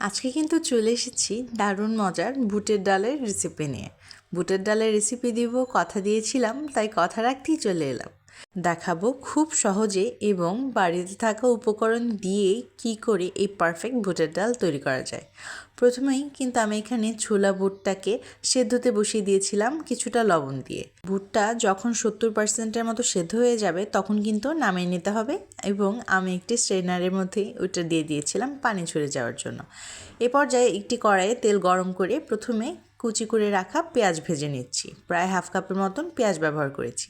আজকে কিন্তু চলে এসেছি দারুণ মজার বুটের ডালের রেসিপি নিয়ে। বুটের ডালের রেসিপি দিব, কথা দিয়েছিলাম, তাই কথা রাখতেই চলে এলাম। দেখাবো খুব সহজে এবং বাড়িতে থাকা উপকরণ দিয়েই কি করে এই পারফেক্ট বুটের ডাল তৈরি করা যায়। প্রথমেই কিন্তু আমি এখানে ছোলা বুটটাকে সেদ্ধতে বসিয়ে দিয়েছিলাম কিছুটা লবণ দিয়ে। বুটটা যখন সত্তর পার্সেন্টের মতো সেদ্ধ হয়ে যাবে তখন কিন্তু নামিয়ে নিতে হবে এবং আমি একটি স্ট্রেনারের মধ্যেই ওইটা দিয়ে দিয়েছিলাম পানি ছড়ে যাওয়ার জন্য। এ পর্যায়ে একটি কড়াইয়ে তেল গরম করে প্রথমে কুচি করে রাখা পেঁয়াজ ভেজে নিচ্ছি। প্রায় হাফ কাপের মতন পেঁয়াজ ব্যবহার করেছি।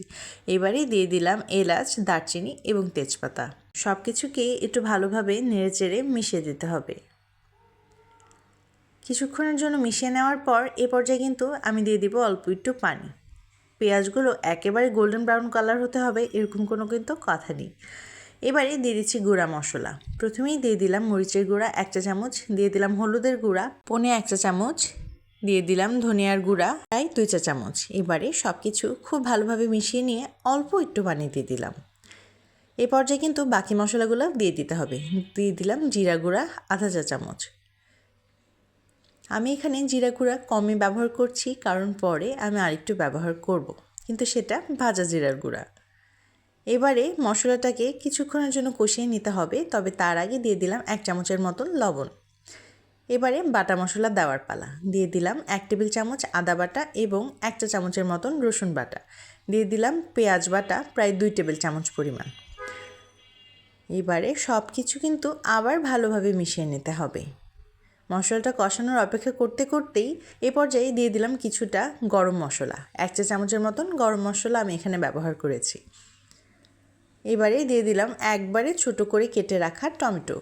এবারে দিয়ে দিলাম এলাচ, দারচিনি এবং তেজপাতা। সব কিছুকে একটু ভালোভাবে নেড়েচেড়ে মিশিয়ে দিতে হবে। কিছুক্ষণের জন্য মিশিয়ে নেওয়ার পর এ পর্যায়ে কিন্তু আমি দিয়ে দিব অল্প একটু পানি। পেঁয়াজগুলো একেবারে গোল্ডেন ব্রাউন কালার হতে হবে, এরকম কোনো কিন্তু কথা নেই। এবারে দিয়ে দিচ্ছি গুঁড়া মশলা। প্রথমেই দিয়ে দিলাম মরিচের গুঁড়া এক চা চামচ দিয়ে দিলাম হলুদের গুঁড়া, পনে এক চা চামচ দিয়ে দিলাম ধনিয়ার গুঁড়া, প্রায় দুই চা চামচ। এবারে সব কিছু খুব ভালোভাবে মিশিয়ে নিয়ে অল্প একটু পানি দিয়ে দিলাম। এ পর্যায়ে কিন্তু বাকি মশলাগুলো দিয়ে দিতে হবে। দিয়ে দিলাম জিরা গুঁড়া, আধা চা চামচ। আমি এখানে জিরা গুঁড়া কমে ব্যবহার করছি, কারণ পরে আমি আরেকটু ব্যবহার করব। কিন্তু সেটা ভাজা জিরার গুঁড়া। এবারে মশলাটাকে কিছুক্ষণের জন্য কষিয়ে নিতে হবে, তবে তার আগে দিয়ে দিলাম এক চামচের মতন লবণ। এবারে বাটা মশলা দেওয়ার পালা। দিয়ে দিলাম এক টেবিল চামচ আদা বাটা এবং এক চা চামচের মতন রসুন বাটা। দিয়ে দিলাম পেঁয়াজ বাটা, প্রায় দুই টেবিল চামচ পরিমাণ। এবারে সব কিছু কিন্তু আবার ভালোভাবে মিশিয়ে নিতে হবে। মশলাটা কষানোর অপেক্ষা করতে করতেই এ পর্যায়ে দিয়ে দিলাম কিছুটা গরম মশলা। এক চা চামচের মতন গরম মশলা আমি এখানে ব্যবহার করেছি। এবারে দিয়ে দিলাম একবারে ছোট করে কেটে রাখা টমেটো।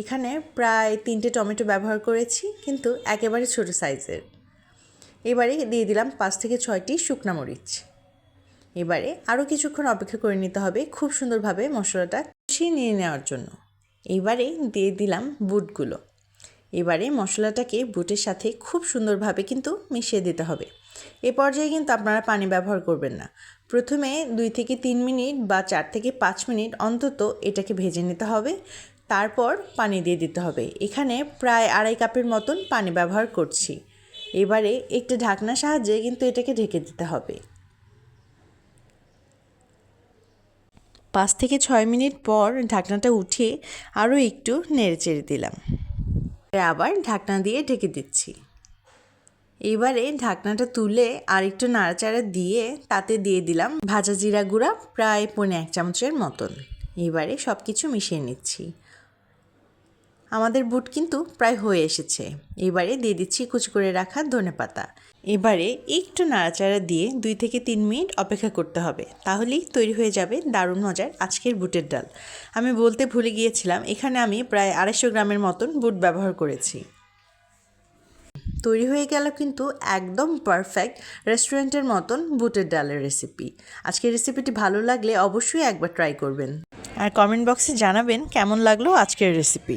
এখানে প্রায় তিনটে টমেটো ব্যবহার করেছি, কিন্তু একেবারে ছোট সাইজের। এবারে দিয়ে দিলাম পাঁচ থেকে ছয়টি শুকনা মরিচ। এবারে আরও কিছুক্ষণ অপেক্ষা করে নিতে হবে খুব সুন্দরভাবে মশলাটা কষিয়ে নিয়ে নেওয়ার জন্য। এবারে দিয়ে দিলাম বুটগুলো। এবারে মশলাটাকে বুটের সাথে খুব সুন্দরভাবে কিন্তু মিশিয়ে দিতে হবে। এ পর্যায়ে কিন্তু আপনারা পানি ব্যবহার করবেন না। প্রথমে দুই থেকে তিন মিনিট বা চার থেকে পাঁচ মিনিট অন্তত এটাকে ভেজে নিতে হবে। তারপর পানি দিয়ে দিতে হবে। এখানে প্রায় আড়াই কাপের মতন পানি ব্যবহার করছি। এবারে একটু ঢাকনার সাহায্যে কিন্তু এটাকে ঢেকে দিতে হবে। পাঁচ থেকে ছয় মিনিট পর ঢাকনাটা উঠিয়ে আরও একটু নেড়ে চেড়ে দিলাম আবার ঢাকনা দিয়ে ঢেকে দিচ্ছি। এবারে ঢাকনাটা তুলে আর একটু নাড়াচাড়া দিয়ে তাতে দিয়ে দিলাম ভাজা জিরা গুঁড়া, প্রায় পৌনে এক চামচের মতন। এবারে সব কিছু মিশিয়ে নিচ্ছি। আমাদের বুট কিন্তু প্রায় হয়ে এসেছে। এবারে দিয়ে দিচ্ছি কুচি করে রাখা ধনে পাতা। এবারে একটু নাড়াচাড়া দিয়ে দুই থেকে তিন মিনিট অপেক্ষা করতে হবে। তাহলেই তৈরি হয়ে যাবে দারুণ মজার আজকের বুটের ডাল। আমি বলতে ভুলে গিয়েছিলাম, এখানে আমি প্রায় আড়াইশো গ্রামের মতন বুট ব্যবহার করেছি। তৈরি হয়ে গেল কিন্তু একদম পারফেক্ট রেস্টুরেন্টের মতন বুটের ডালের রেসিপি। আজকের রেসিপিটি ভালো লাগলে অবশ্যই একবার ট্রাই করবেন। আর কমেন্ট বক্সে জানাবেন কেমন লাগল আজকের রেসিপি।